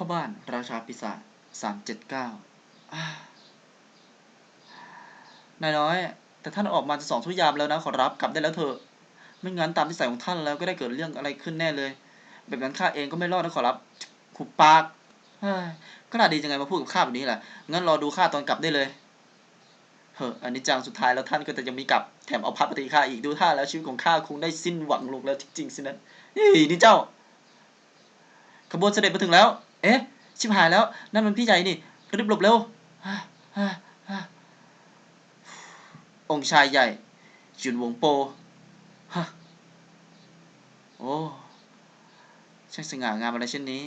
พ่อบ้านราชาปีศาจสามเจ็ดเก้านายน้อย แต่ท่านออกมาจะสองทุกยามแล้วนะขอรับกลับได้แล้วเถอะ ไม่งั้นตามที่ใส่ของท่านแล้วก็ได้เกิดเรื่องอะไรขึ้นแน่เลย แบบนั้นข้าเองก็ไม่รอดนะขอรับขุบปากก็น่าดีจังไงมาพูดกับข้าแบบนี้แหละงั้นรอดูข้าตอนกลับได้เลยเฮ้ออันนี้จังสุดท้ายแล้วท่านก็จะยังมีกลับแถมเอาพัดปฏิข้าอีกดูท่าแล้วชีวิตของข้าคงได้สิ้นหวังลงแล้วจริงๆสินะเฮ้ยนี่เจ้า ขบวนเสด็จมาถึงแล้ว เอ๊ะ ชิบหายแล้ว นั่นมันพี่ใหญ่นี่รีบหลบเร็วองค์ชายใหญ่ จุนวงโปฮะโอ้ช่างสง่างามอะไรเช่นนี้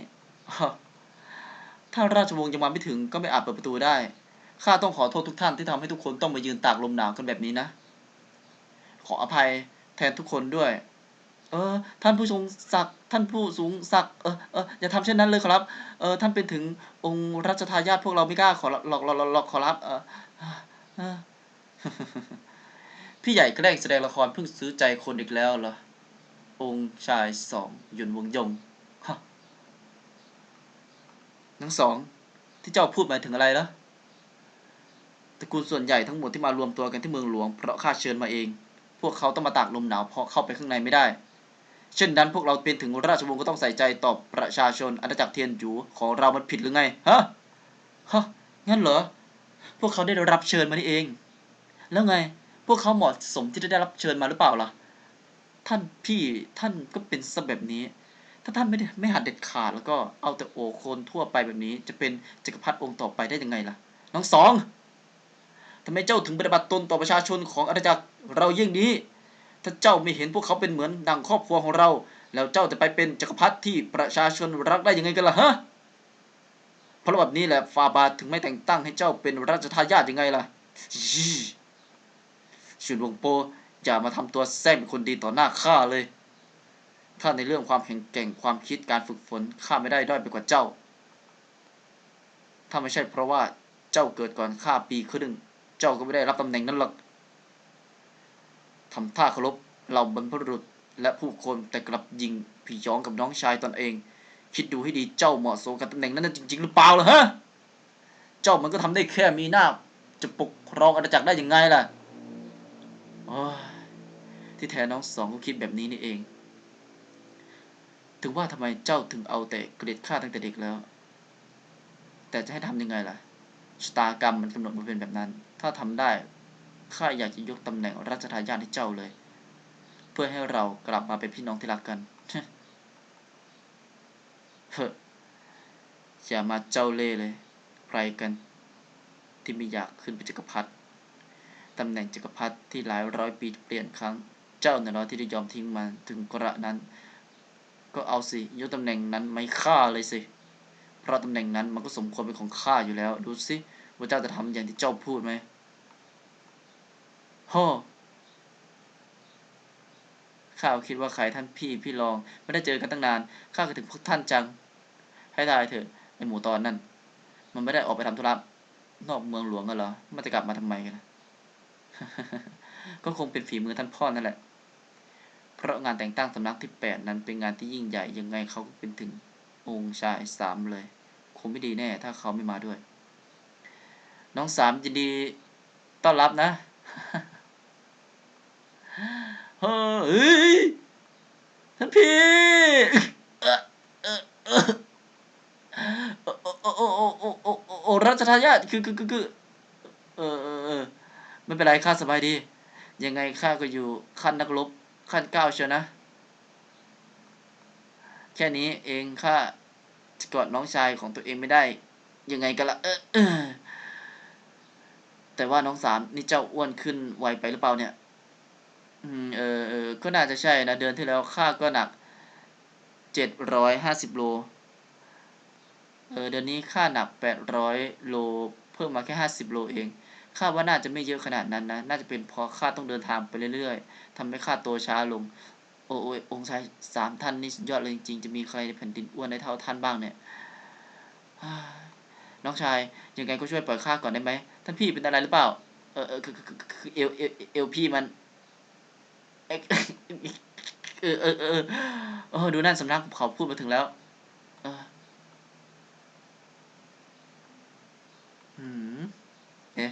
ถ้าราชวงศ์ยังมาไม่ถึงก็ไม่อาจเปิดประตูได้ ข้าต้องขอโทษทุกท่านที่ทำให้ทุกคนต้องมายืนตากลมหนาวกันแบบนี้นะ ขออภัยแทนทุกคนด้วย เออ ท่านผู้ทรงศักดิ์ท่านผู้สูงศักดิ์เออเอออย่าทำเช่นนั้นเลยขอรับ เออท่านเป็นถึงองค์รัชทายาทพวกเราไม่กล้าขอหลอกหลอกหลอกขอรับ เออเออพี่ใหญ่แกล้งแสดงละครเพิ่งซื้อใจคนอีกแล้วเหรอ องค์ชายสองหยุนวงยงฮะทั้งสอง ที่เจ้าพูดหมายถึงอะไรล่ะตระกูลส่วนใหญ่ทั้งหมดที่มารวมตัวกันที่เมืองหลวงเพราะข้าเชิญมาเอง พวกเขาต้องมาตากลมหนาวเพราะเข้าไปข้างในไม่ได้ เช่นนั้นพวกเราเป็นถึงราชวงศ์ก็ต้องใส่ใจต่อประชาชนอาณาจักรเทียนจูของเรามันผิดหรือไงฮะฮะงั้นเหรอ พวกเขาได้รับเชิญมานี่เอง แล้วไง พวกเขาเหมาะสมที่จะได้รับเชิญมาหรือเปล่าล่ะ ท่านพี่ท่านก็เป็นซะแบบนี้ ถ้าท่านไม่ได้ไม่หัดเด็ดขาดแล้วก็เอาแต่โอโคนทั่วไปแบบนี้ จะเป็นจักรพรรดิองค์ต่อไปได้ยังไงล่ะ น้องสองทำไมเจ้าถึงปฏิบัติตนต่อประชาชนของอาณาจักรเราเยี่ยงนี้ ถ้าเจ้าไม่เห็นพวกเขาเป็นเหมือนดังครอบครัวของเรา แล้วเจ้าจะไปเป็นจักรพรรดิที่ประชาชนรักได้ยังไงกันล่ะฮะเพราะแบบนี้แหละฟาบาถึงไม่แต่งตั้งให้เจ้าเป็นราชทายาทยังไงล่ะชุนวงโปอย่ามาทำตัวแซงเป็นคนดีต่อหน้าข้าเลย ถ้าในเรื่องความแข็งแกร่งความคิดการฝึกฝนข้าไม่ได้ด้อยไปกว่าเจ้า ถ้าไม่ใช่เพราะว่าเจ้าเกิดก่อนข้าปีครึ่ง เจ้าก็ไม่ได้รับตำแหน่งนั้นหรอก ทำท่าเคารพเหล่าบรรพบุรุษและผู้คนแต่กลับยิงพี่ย้องกับน้องชายตนเอง คิดดูให้ดีเจ้าเหมาะสมกับตำแหน่งนั้นจริง ๆ หรือเปล่าล่ะฮะ เจ้ามันก็ทำได้แค่มีหน้า จะปกครองอาณาจักรได้ยังไงล่ะอที่แท้น้องสองก็คิดแบบนี้นี่เอง ถึงว่าทำไมเจ้าถึงเอาแต่เกลียดข้าตั้งแต่เด็กแล้ว แต่จะให้ทำยังไงล่ะชะตากรรมมันกำหนดมาเป็นแบบนั้น ถ้าทำได้ ข้าอยากจะยกตำแหน่งราชทายาทให้เจ้าเลย เพื่อให้เรากลับมาเป็นพี่น้องที่รักกันเฮ้ออย่ามาเจ้าเล่เลย ใครกันที่ไม่อยากขึ้นเป็นจักรพรรดิตำแหน่งจักรพรรดิที่หลายร้อยปีเปลี่ยนครั้ง เจ้าเนี่ยที่ได้ยอมทิ้งมันถึงกระนั้น ก็เอาสิยกตำแหน่งนั้นไม่ฆ่าเลยสิ เพราะตำแหน่งนั้นมันก็สมควรเป็นของข้าอยู่แล้ว ดูสิว่าเจ้าจะทำอย่างที่เจ้าพูดไหม ฮ่อข้าคิดว่าใครท่านพี่พี่รอง ไม่ได้เจอกันตั้งนานข้าก็ถึงพวกท่านจัง ให้ทายเถอะไอหมูตอนนั่นมันไม่ได้ออกไปทำธุระนอกเมืองหลวงกันเหรอ มันจะกลับมาทำไมกันก็คงเป็นฝีมือท่านพ่อนั่นแหละ เพราะงานแต่งตั้งสำนักที่แปดนั้นเป็นงานที่ยิ่งใหญ่ยังไงเขาก็เป็นถึงองค์ชายสามเลย คงไม่ดีแน่ถ้าเขาไม่มาด้วย น้องสามยินดีต้อนรับนะ เฮ้ยท่านพี่โอ้โอ้โอ้โอ้โอ้โอ้โอ้รัชทายาทคือคือคือคือเออเออเออไม่เป็นไรข้าสบายดี ยังไงข้าก็อยู่ขั้นนักรบขั้นเก้าเชียวนะ แค่นี้เองข้าจะกอดน้องชายของตัวเองไม่ได้ ยังไงกันละเออแต่ว่าน้องสามนี่เจ้าอ้วนขึ้นไวไปหรือเปล่าเนี่ย อืมเออเออก็น่าจะใช่นะ เดือนที่แล้วข้าก็หนักเจ็ดร้อยห้าสิบโล เออเดือนนี้ข้าหนักแปดร้อยโล เพิ่มมาแค่ห้าสิบโลเองข้าว่าน่าจะไม่เยอะขนาดนั้นนะ น่าจะเป็นเพราะข้าต้องเดินทางไปเรื่อยๆทำให้ข้าโตช้าลง โอ้ยองค์ชายสามท่านนี่ยอดเลยจริงๆ จะมีใครในแผ่นดินอ้วนได้เท่าท่านบ้างเนี่ย น้องชาย ยังไงก็ช่วยปล่อยข้าก่อนได้ไหม ท่านพี่เป็นอะไรหรือเปล่า เออเออคือคือคือคือเอวเอวเอวพี่มัน เออเออเออโอ้ดูนั่นสำนักเขาพูดมาถึงแล้วอืมเอ๊ะ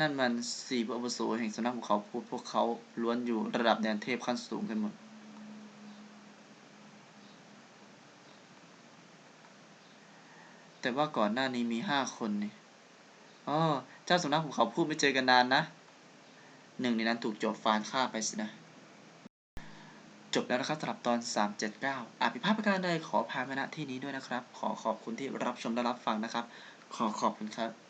นั่นมันสี่พระอุปโสแห่งสำนักของเขาพูดพวกเขาล้วนอยู่ระดับแดนเทพขั้นสูงกันหมด แต่ว่าก่อนหน้านี้มีห้าคนนี่อ๋อเจ้าสำนักของเขาพูดไม่เจอกันนานนะ หนึ่งในนั้นถูกโจรฟานฆ่าไปสินะจบแล้วนะครับสำหรับตอน 379 อาจผิดพลาดประการใดขอพามาณที่นี้ด้วยนะครับ ขอขอบคุณที่รับชมและรับฟังนะครับ ขอขอบคุณครับ